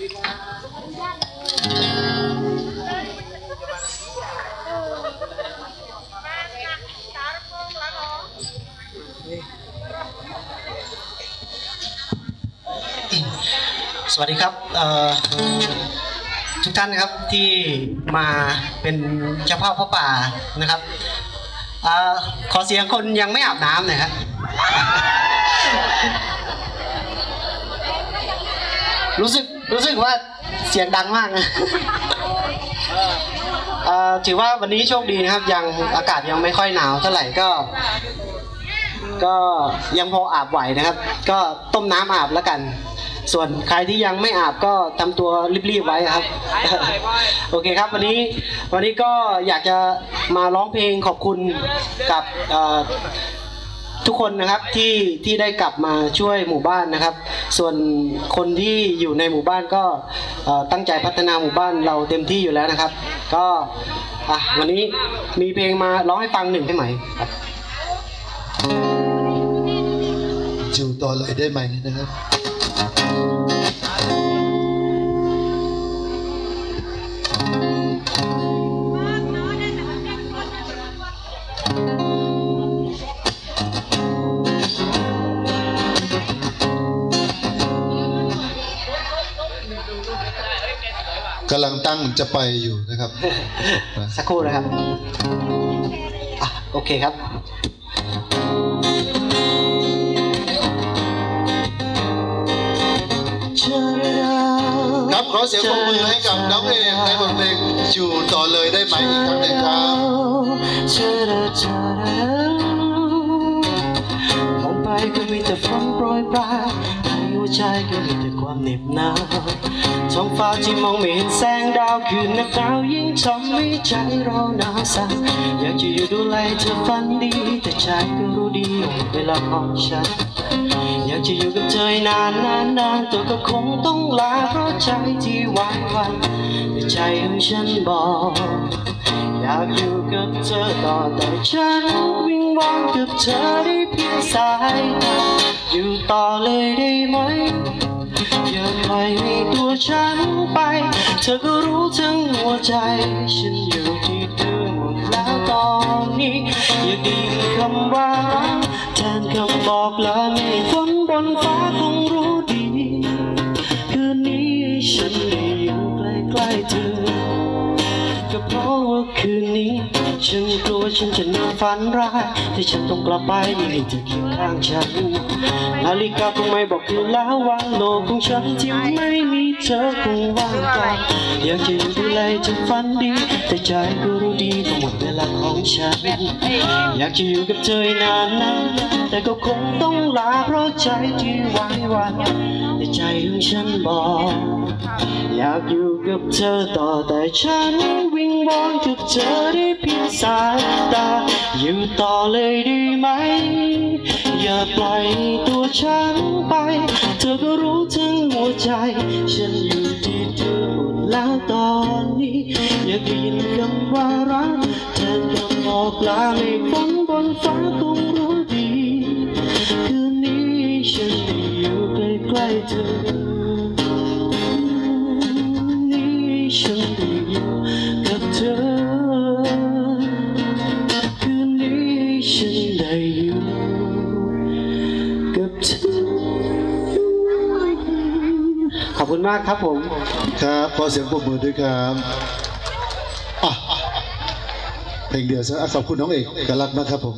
สวัสดีครับทุกท่านนะครับที่มาเป็นเจ้าภาพพระป่านะครับอขอเสียงคนยังไม่อาบน้ำหน่อยครับรู้สึก รู้สึกว่าเสียงดังมากนะเอ่อถือว่าวันนี้โชคดีนะครับ ยังอากาศยังไม่ค่อยหนาวเท่าไหร่ก็ ก็ยังพออาบไหวนะครับ ก็ต้มน้ำอาบแล้วกัน ส่วนใครที่ยังไม่อาบก็ทำตัวรีบๆไว้ครับ โอเคครับวันนี้วันนี้ก็อยากจะมาร้องเพลงขอบคุณกับเอ่อ ทุกคนนะครับที่ที่ได้กลับมาช่วยหมู่บ้านนะครับ ส่วนคนที่อยู่ในหมู่บ้านก็ตั้งใจพัฒนาหมู่บ้านเราเต็มที่อยู่แล้วนะครับ ก็วันนี้มีเพลงมาร้องให้ฟังหนึ่งได้ไหมครับอยู่ต่อเลยได้ไหมนะครับ กำลังตั้งจะไปอยู่นะครับ สักครู่นะครับอะโอเคครับครับขอเสียงปรบมือให้กับน้องเอกในบทเพลงอยู่ต่อเลยได้ไหมอีกครั้งหนึ่งครับมองไปก็มีแต่ฝนโปรยปลายใน หัวใจก็มีแต่ความเหน็บหนาวท้องฟ้าที่มองไม่เห็นแสงดาวคืนนับดาวยิ่งทำให้ใจเราหนาวสั่นอยากจะอยู่ดูแลเธอฝันดี แต่ใจก็รู้ดีว่าเวลาของฉัน อยากจะอยู่กับเธอนานนานนานตัวก็คงต้องลาเพราะใจที่หวานหวันแต่ใจของฉันบอก อยากอยู่กับเธอต่อแต่ฉัน วิงกับเธอได้เพียงสายตาอยู่ต่อเลยได้ไหม อย่าปล่อยให้ตัวฉันไป เธอก็รู้ทั้งหัวใจ ฉันอยู่ที่เธอหมดแล้วตอนนี้ อย่าดีคำว่า ฉันกลัวฉันจะนอนฝันร้ายที่ฉันต้องกลับไปไม่ให้เธอเคียงข้างฉัน นาฬิกาคงไม่บอกคืนแล้วว่าโลกของฉันที่ไม่มีเธอคงว่างเปล่าอยากจะอยู่ดูแลจนฝันดี แต่ใจก็รู้ดีว่าหมดเวลาของฉัน อยากจะอยู่กับเธอนานนะแต่ก็คงต้องลาเพราะใจที่ไหวหวันแต่ใจของฉันบอก อยากอยู่กับเธอต่อแต่ฉันวิ งวอนกับเธอได้เพียงสายตา อยู่ต่อเลยได้ไหม อย่าปล่อยตัวฉันไป เธอก็รู้ถึงหัวใจ ฉันอยู่ที่เธอหมดแล้วตอนนี้ อยากได้ยินคำว่ารักแทนคำบอกลาไม่ฝนบนฟ้าคงรู้ดี คืนนี้ฉันอยู่ใกล้ๆเธอ ฉันได้อยู่กับเธอขอบคุณมากครับผม ครับขอเสียงปรบมือด้วยครับอะเพลงเดียวซะอะขอบคุณน้องเอกกันลักนะครับผม